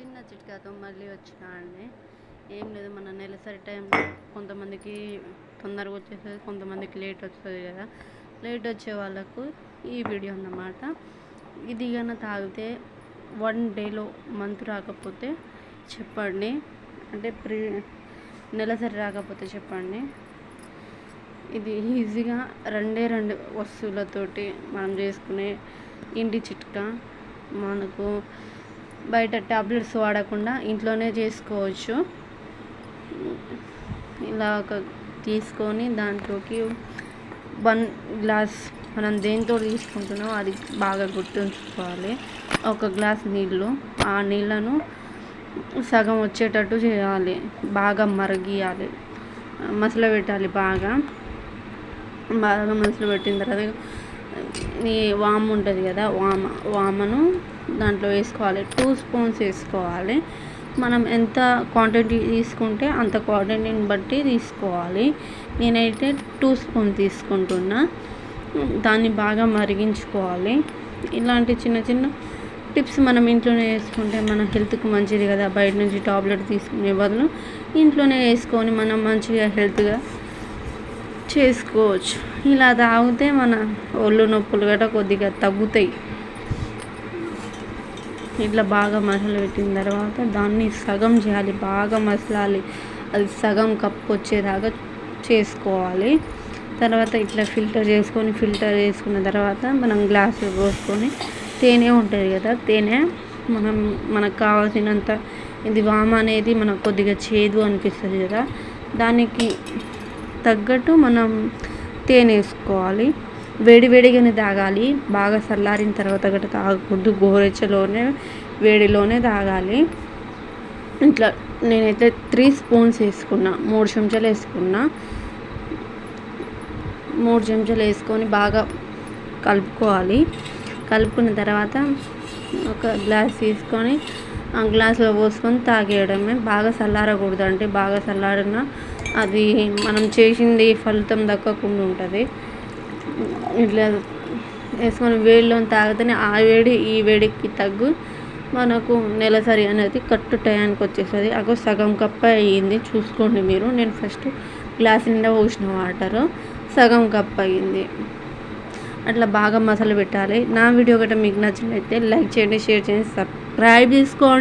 చిన్న చిట్కాతో మళ్ళీ వచ్చిన అండి ఏం లేదు మన నెలసరి టైంలో కొంతమందికి తొందరగా వచ్చేస్తుంది కొంతమందికి లేట్ వస్తుంది కదా. లేట్ వచ్చే వాళ్ళకు ఈ వీడియో అన్నమాట. ఇది కన్నా తాగితే వన్ డేలో మంత్ రాకపోతే చెప్పండి. అంటే ప్రీ నెలసరి రాకపోతే చెప్పండి. ఇది ఈజీగా రెండే రెండు వస్తువులతోటి మనం చేసుకునే ఇంటి చిట్కా. మనకు బయట టాబ్లెట్స్ వాడకుండా ఇంట్లోనే చేసుకోవచ్చు. ఇలా ఒక తీసుకొని దాంట్లోకి వన్ గ్లాస్ మనం దేంతో తీసుకుంటున్నామో అది బాగా గుర్తుంచుకోవాలి. ఒక గ్లాస్ నీళ్ళు. ఆ నీళ్ళను సగం వచ్చేటట్టు చేయాలి. బాగా మరగియాలి. మసలు పెట్టాలి బాగా. బాగా మసలు పెట్టిన తర్వాత ఈ వామ్ ఉంటుంది కదా వామ వామను దాంట్లో వేసుకోవాలి. టూ స్పూన్స్ వేసుకోవాలి. మనం ఎంత క్వాంటిటీ తీసుకుంటే అంత క్వాంటిటీని బట్టి తీసుకోవాలి. నేనైతే టూ స్పూన్ తీసుకుంటున్నా. దాన్ని బాగా మరిగించుకోవాలి. ఇలాంటి చిన్న చిన్న టిప్స్ మనం ఇంట్లోనే వేసుకుంటే మన హెల్త్కి మంచిది కదా. బయట నుంచి టాబ్లెట్ తీసుకునే బదులు ఇంట్లోనే వేసుకొని మనం మంచిగా హెల్త్గా చేసుకోవచ్చు. ఇలా తాగితే మన ఒళ్ళు నొప్పులు గట్రా కొద్దిగా తగ్గుతాయి. ఇట్లా బాగా మసాలా పెట్టిన తర్వాత దాన్ని సగం చేయాలి బాగా మసలాలి. అది సగం కప్పు వచ్చేదాకా చేసుకోవాలి. తర్వాత ఇట్లా ఫిల్టర్ చేసుకొని ఫిల్టర్ చేసుకున్న తర్వాత మనం గ్లాసులు పోసుకొని తేనె ఉంటుంది కదా తేనె మనం మనకు కావాల్సినంత ఇది వామ అనేది మనకు కొద్దిగా చేదు అనిపిస్తుంది కదా దానికి తగ్గట్టు మనం తేనె వేసుకోవాలి వేడివేడిగానే తాగాలి. బాగా చల్లారిన తర్వాత గట్ట తాగకూడదు. గోరెచ్చలోనే వేడిలోనే తాగాలి. ఇట్లా నేనైతే త్రీ స్పూన్స్ వేసుకున్నా. మూడు చెంచాలు వేసుకున్నా. మూడు చెంచాలు వేసుకొని బాగా కలుపుకోవాలి. కలుపుకున్న తర్వాత ఒక గ్లాస్ తీసుకొని ఆ గ్లాస్లో పోసుకొని తాగేయడమే. బాగా చల్లారకూడదు అంటే బాగా చల్లారిన అది మనం చేసింది ఫలితం దక్కకుండా ఉంటుంది. ఇట్లా వేసుకొని వేడిలో తాగితేనే ఆ వేడి ఈ వేడికి తగ్గు. మనకు నెలసరి అనేది కట్టు టయానికి వచ్చేస్తుంది. అగో సగం కప్ప అయ్యింది. చూసుకోండి మీరు. నేను ఫస్ట్ గ్లాస్ నిండా పోసిన వాటర్. సగం కప్ అయ్యింది. అట్లా బాగా మసాలా పెట్టాలి. నా వీడియో గట్రా మీకు నచ్చినట్లయితే లైక్ చేయండి షేర్ చేయండి సబ్స్క్రైబ్ చేసుకోండి.